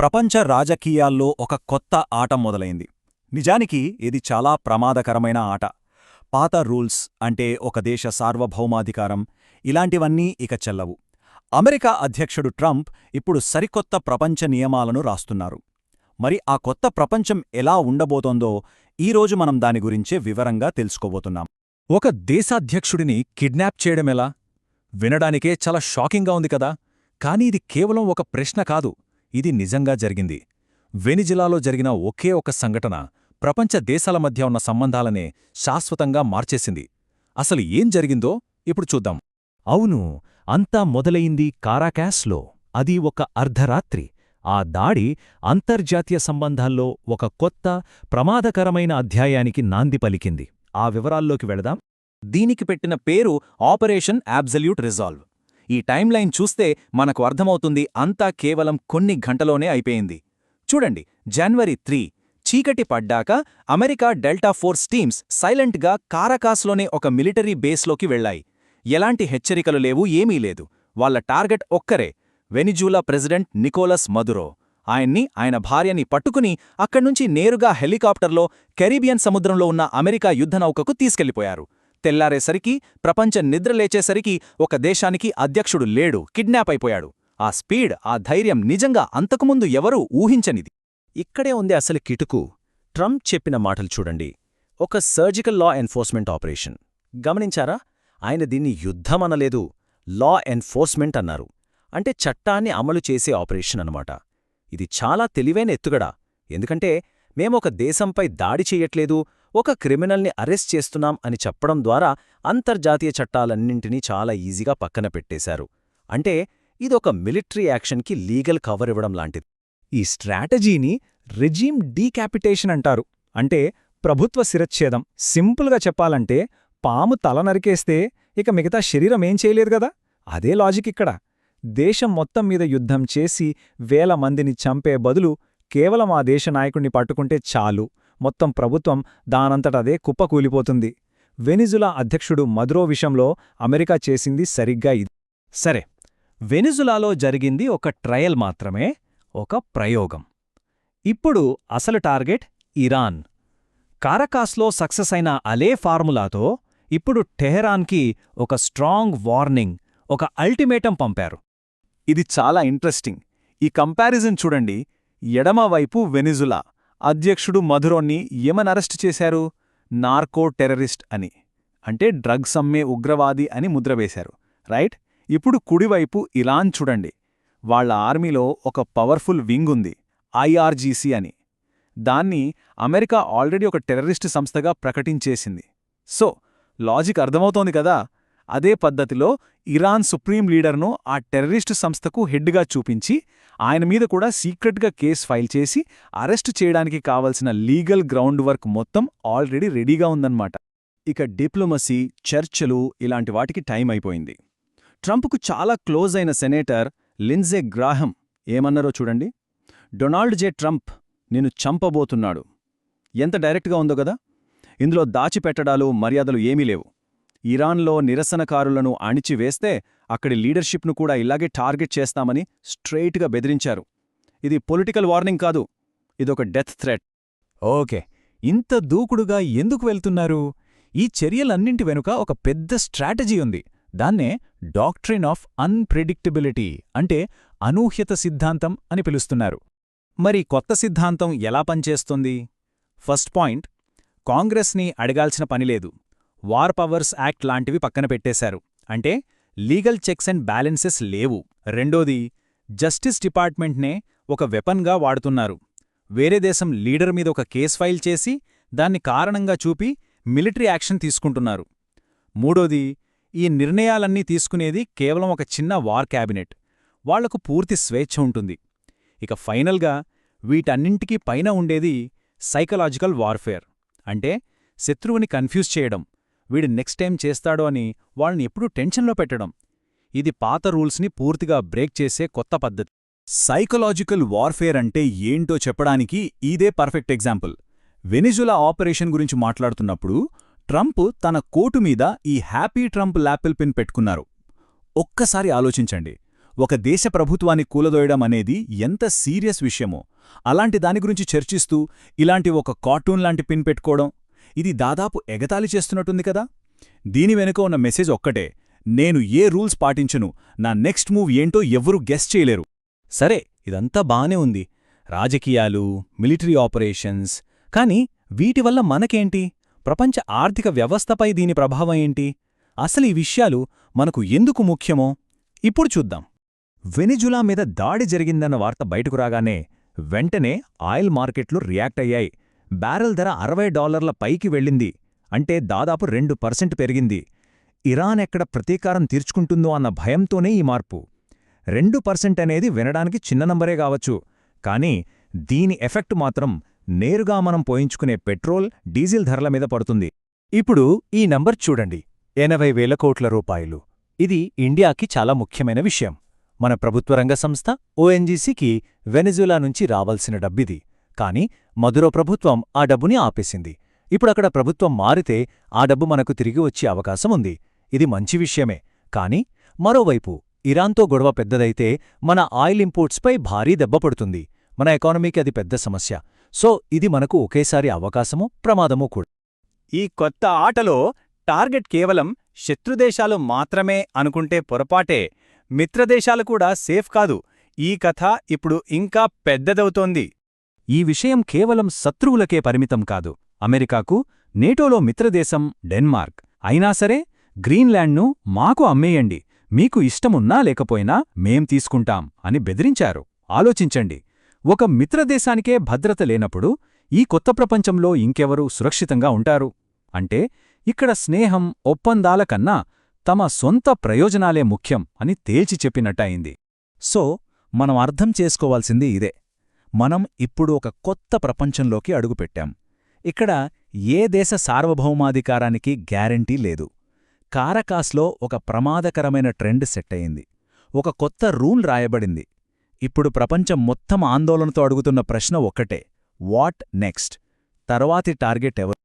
ప్రపంచ రాజకీయాల్లో ఒక కొత్త ఆట మొదలైంది. నిజానికి ఇది చాలా ప్రమాదకరమైన ఆట. పాత రూల్స్ అంటే ఒక దేశ సార్వభౌమాధికారం ఇలాంటివన్నీ ఇక చెల్లవు. అమెరికా అధ్యక్షుడు ట్రంప్ ఇప్పుడు సరికొత్త ప్రపంచ నియమాలను రాస్తున్నారు. మరి ఆ కొత్త ప్రపంచం ఎలా ఉండబోతోందో ఈరోజు మనం దాని గురించే వివరంగా తెలుసుకోబోతున్నాం. ఒక దేశాధ్యక్షుడిని కిడ్నాప్ చేయడమెలా వినడానికే చాలా షాకింగ్గా ఉంది కదా. కానీ ఇది కేవలం ఒక ప్రశ్న కాదు. ఇది నిజంగా జరిగింది. వెనిజిలాలో జరిగిన ఒకే ఒక సంఘటన ప్రపంచ దేశాల మధ్య ఉన్న సంబంధాలనే శాశ్వతంగా మార్చేసింది. అసలు ఏం జరిగిందో ఇప్పుడు చూద్దాం. అవును అంతా మొదలయింది కారాకాస్లో. అది ఒక అర్ధరాత్రి. ఆ దాడి అంతర్జాతీయ సంబంధాల్లో ఒక కొత్త ప్రమాదకరమైన అధ్యాయానికి నాంది పలికింది. ఆ వివరాల్లోకి వెళదాం. దీనికి పెట్టిన పేరు ఆపరేషన్ యాబ్జల్యూట్ రిజాల్వ్. ఈ టైంలైన్ చూస్తే మనకు అర్థమవుతుంది అంతా కేవలం కొన్ని గంటలోనే అయిపోయింది. చూడండి జనవరి త్రీ చీకటి పడ్డాక అమెరికా డెల్టా ఫోర్స్ టీమ్స్ సైలెంట్గా కారకాస్లోనే ఒక మిలిటరీ బేస్లోకి వెళ్ళాయి ఎలాంటి హెచ్చరికలు లేవు ఏమీ లేదు. వాళ్ళ టార్గెట్ ఒక్కరే వెనిజూలా ప్రెసిడెంట్ నికోలస్ మదురో. ఆయన్ని ఆయన భార్యని పట్టుకుని అక్కడ్నుంచి నేరుగా హెలికాప్టర్లో కెరీబియన్ సముద్రంలో ఉన్న అమెరికా యుద్ధనౌకకు తీసుకెళ్ళిపోయారు. తెల్లారేసరికి ప్రపంచం నిద్రలేచేసరికి ఒక దేశానికి అధ్యక్షుడు లేడు కిడ్నాప్ అయిపోయాడు. ఆ స్పీడ్ ఆ ధైర్యం నిజంగా అంతకుముందు ఎవరూ ఊహించనిది. ఇక్కడే ఉంది అసలు కిటుకు. ట్రంప్ చెప్పిన మాటలు చూడండి. ఒక సర్జికల్ లా ఎన్ఫోర్స్మెంట్ ఆపరేషన్. గమనించారా? ఆయన దీన్ని యుద్ధమనలేదు లా ఎన్ఫోర్స్మెంట్ అన్నారు. అంటే చట్టాన్ని అమలు చేసే ఆపరేషన్ అన్నమాట. ఇది చాలా తెలివైన ఎత్తుగడ. ఎందుకంటే మేమొక దేశంపై దాడి చెయ్యట్లేదు ఒక క్రిమినల్ని అరెస్ట్ చేస్తున్నాం అని చెప్పడం ద్వారా అంతర్జాతీయ చట్టాలన్నింటినీ చాలా ఈజీగా పక్కన పెట్టేశారు. అంటే ఇదొక మిలిటరీ యాక్షన్కి లీగల్ కవర్ ఇవ్వడం లాంటిది. ఈ స్ట్రాటజీని రెజీమ్ డీకాపిటేషన్ అంటారు. అంటే ప్రభుత్వ శిరచ్ఛేదం. సింపుల్గా చెప్పాలంటే పాము తల నరికేస్తే ఇక మిగతా శరీరం ఏం చేయలేదు గదా అదే లాజిక్ ఇక్కడ. దేశం మొత్తం మీద యుద్ధం చేసి వేల మందిని చంపే బదులు కేవలం ఆ దేశ నాయకుణ్ణి పట్టుకుంటే చాలు. మొత్తం ప్రభుత్వం దానంతటదే కుప్పకూలిపోతుంది వెనిజులా అధ్యక్షుడు మదురో విషయంలో అమెరికా చేసింది సరిగ్గా ఇది. సరే వెనిజులాలో జరిగింది ఒక ట్రయల్ మాత్రమే ఒక ప్రయోగం. ఇప్పుడు అసలు టార్గెట్ ఇరాన్. కారకాస్లో సక్సెస్ అయిన అలే ఫార్ములాతో ఇప్పుడు టెహరాన్కి ఒక స్ట్రాంగ్ వార్నింగ్ ఒక అల్టిమేటం పంపారు. ఇది చాలా ఇంట్రెస్టింగ్. ఈ కంపారిజన్ చూడండి ఎడమవైపు వెనిజులా. అధ్యక్షుడు మధురోన్ని అరెస్టు చేశారు? నార్కో టెర్రరిస్ట్ అని. అంటే డ్రగ్స్ అమ్మే ఉగ్రవాది అని ముద్రవేశారు రైట్? ఇప్పుడు కుడివైపు ఇలాన్ చూడండి. వాళ్ళ ఆర్మీలో ఒక పవర్ఫుల్ వింగ్ ఉంది. ఐఆర్జీసీ అని. దాన్ని అమెరికా ఆల్రెడీ ఒక టెర్రరిస్ట్ సంస్థగా ప్రకటించేసింది. సో లాజిక్ అర్థమవుతోంది కదా? అదే పద్ధతిలో ఇరాన్ సుప్రీం లీడర్ను ఆ టెర్రరిస్టు సంస్థకు హెడ్గా చూపించి ఆయన మీద కూడా సీక్రెట్గా కేసు ఫైల్ చేసి అరెస్టు చేయడానికి కావలసిన లీగల్ గ్రౌండ్ వర్క్ మొత్తం ఆల్రెడీ రెడీగా ఉందన్నమాట. ఇక డిప్లొమసీ చర్చలు ఇలాంటి వాటికి టైం అయిపోయింది. ట్రంప్కు చాలా క్లోజ్ అయిన సెనేటర్ లిన్జే గ్రాహం ఏమన్నారో చూడండి. డొనాల్డ్ జే ట్రంప్ నిన్ను చంపబోతున్నాడు. ఎంత డైరెక్ట్గా ఉందో కదా? ఇందులో దాచిపెట్టడాలు మర్యాదలు ఏమీ లేవు. ఇరాన్లో నిరసనకారులను అణిచివేస్తే అక్కడి లీడర్షిప్ను కూడా ఇలాగే టార్గెట్ చేస్తామని స్ట్రెయిట్గా బెదిరించారు. ఇది పొలిటికల్ వార్నింగ్ కాదు. ఇదొక డెత్ థ్రెట్. ఓకే. ఇంత దూకుడుగా ఎందుకు వెళ్తున్నారు? ఈ చర్యలన్నింటి వెనుక ఒక పెద్ద స్ట్రాటజీ ఉంది. దాన్నే డాక్ట్రిన్ ఆఫ్ అన్ప్రెడిక్టబిలిటీ అంటే అనూహ్యత సిద్ధాంతం అని పిలుస్తున్నారు. మరి కొత్త సిద్ధాంతం ఎలా పనిచేస్తుంది? ఫస్ట్ పాయింట్ కాంగ్రెస్ని అడగాల్సిన పనిలేదు వార్ పవర్స్ యాక్ట్ లాంటివి పక్కన పెట్టేశారు. అంటే లీగల్ చెక్స్ అండ్ బ్యాలెన్సెస్ లేవు. రెండోది జస్టిస్ డిపార్ట్మెంట్నే ఒక వెపన్గా వాడుతున్నారు. వేరే దేశం లీడర్ మీద ఒక కేస్ ఫైల్ చేసి దాన్ని కారణంగా చూపి మిలిటరీ యాక్షన్ తీసుకుంటున్నారు. మూడోది ఈ నిర్ణయాలన్నీ తీసుకునేది కేవలం ఒక చిన్న వార్ క్యాబినెట్. వాళ్ళకు పూర్తి స్వేచ్ఛ ఉంటుంది. ఇక ఫైనల్గా వీటన్నింటికీ పైన ఉండేది సైకలాజికల్ వార్ఫేర్. అంటే శత్రువుని కన్ఫ్యూజ్ చేయడం. వీడు నెక్స్ట్ టైం చేస్తాడో అని వాళ్ళని ఎప్పుడూ టెన్షన్లో పెట్టడం. ఇది పాత రూల్స్ని పూర్తిగా బ్రేక్ చేసే కొత్త పద్ధతి. సైకలాజికల్ వార్ఫేర్ అంటే ఏంటో చెప్పడానికి ఇదే పర్ఫెక్ట్ ఎగ్జాంపుల్. వెనిజులా ఆపరేషన్ గురించి మాట్లాడుతున్నప్పుడు ట్రంప్ తన కోటు మీద ఈ హ్యాపీ ట్రంప్ లాపిల్ పిన్ పెట్టుకున్నారు. ఒక్కసారి ఆలోచించండి. ఒక దేశ ప్రభుత్వాన్ని కూలదోయడం అనేది ఎంత సీరియస్ విషయమో. అలాంటి దాని గురించి చర్చిస్తూ ఇలాంటి ఒక కార్టూన్ లాంటి పిన్ పెట్టుకోవడం ఇది దాదాపు ఎగతాళి చేస్తున్నట్టుంది కదా? దీని వెనుక ఉన్న మెసేజ్ ఒక్కటే నేను ఏ రూల్స్ పాటించను నా నెక్స్ట్ మూవ్ ఏంటో ఎవ్వరూ గెస్ చేయలేరు. సరే ఇదంతా బానే ఉంది. రాజకీయాలు మిలిటరీ ఆపరేషన్స్ కానీ వీటి వల్ల మనకేంటి? ప్రపంచ ఆర్థిక వ్యవస్థపై దీని ప్రభావం ఏంటి? అసలు ఈ విషయాలు మనకు ఎందుకు ముఖ్యమో? ఇప్పుడు చూద్దాం. వెనిజులా మీద దాడి జరిగిందన్న వార్త బయటకు రాగానే వెంటనే ఆయిల్ మార్కెట్లు రియాక్ట్ అయ్యాయి. బ్యారెల్ ధర అరవై డాలర్ల పైకి వెళ్ళింది. అంటే దాదాపు రెండు పర్సెంట్ పెరిగింది. ఇరాన్ ఎక్కడ ప్రతీకారం తీర్చుకుంటుందో అన్న భయంతోనే ఈ మార్పు. రెండు పర్సెంట్ అనేది వినడానికి చిన్న నంబరే కావచ్చు. కానీ దీని ఎఫెక్ట్ మాత్రం నేరుగా మనం పోయించుకునే పెట్రోల్ డీజిల్ ధరల మీద పడుతుంది. ఇప్పుడు ఈ నంబర్ చూడండి. ఎనభై వేల కోట్ల రూపాయలు. ఇది ఇండియాకి చాలా ముఖ్యమైన విషయం. మన ప్రభుత్వ రంగ సంస్థ ఓఎన్జీసీకి వెనిజులా నుంచి రావాల్సిన డబ్బిది. కాని మధురో ప్రభుత్వం ఆ డబ్బుని ఆపేసింది. ఇప్పుడక్కడ ప్రభుత్వం మారితే ఆ డబ్బు మనకు తిరిగి వచ్చే అవకాశం ఉంది. ఇది మంచి విషయమే. కాని మరోవైపు ఇరాన్తో గొడవ పెద్దదైతే మన ఆయిల్ ఇంపోర్ట్స్పై భారీ దెబ్బ పడుతుంది. మన ఎకానమీకి అది పెద్ద సమస్య. సో ఇది మనకు ఒకేసారి అవకాశము ప్రమాదమూ కూడా. ఈ కొత్త ఆటలో టార్గెట్ కేవలం శత్రుదేశాలు మాత్రమే అనుకుంటే పొరపాటే. మిత్రదేశాలు కూడా సేఫ్ కాదు. ఈ కథ ఇప్పుడు ఇంకా పెద్దదవుతోంది. ఈ విషయం కేవలం శత్రువులకే పరిమితం కాదు. అమెరికాకు నేటోలో మిత్రదేశం డెన్మార్క్. అయినా సరే గ్రీన్లాండ్ను మాకు అమ్మేయండి. మీకు ఇష్టమున్నా లేకపోయినా మేం తీసుకుంటాం అని బెదిరించారు. ఆలోచించండి. ఒక మిత్రదేశానికే భద్రత లేనప్పుడు ఈ కొత్త ప్రపంచంలో ఇంకెవరూ సురక్షితంగా ఉంటారు? అంటే ఇక్కడ స్నేహం ఒప్పందాల కన్నా తమ సొంత ప్రయోజనాలే ముఖ్యం అని తేల్చి చెప్పినట్టయింది సో మనం అర్థం చేసుకోవాల్సింది ఇదే. మనం ఇప్పుడు ఒక కొత్త ప్రపంచంలోకి అడుగుపెట్టాం. ఇక్కడ ఏ దేశ సార్వభౌమాధికారానికి గ్యారంటీ లేదు. కారకాస్లో ఒక ప్రమాదకరమైన ట్రెండ్ సెట్ అయింది. ఒక కొత్త రూల్ రాయబడింది. ఇప్పుడు ప్రపంచం మొత్తం ఆందోళనతో అడుగుతున్న ప్రశ్న ఒక్కటే వాట్ నెక్స్ట్? తర్వాతి టార్గెట్ ఎవరు?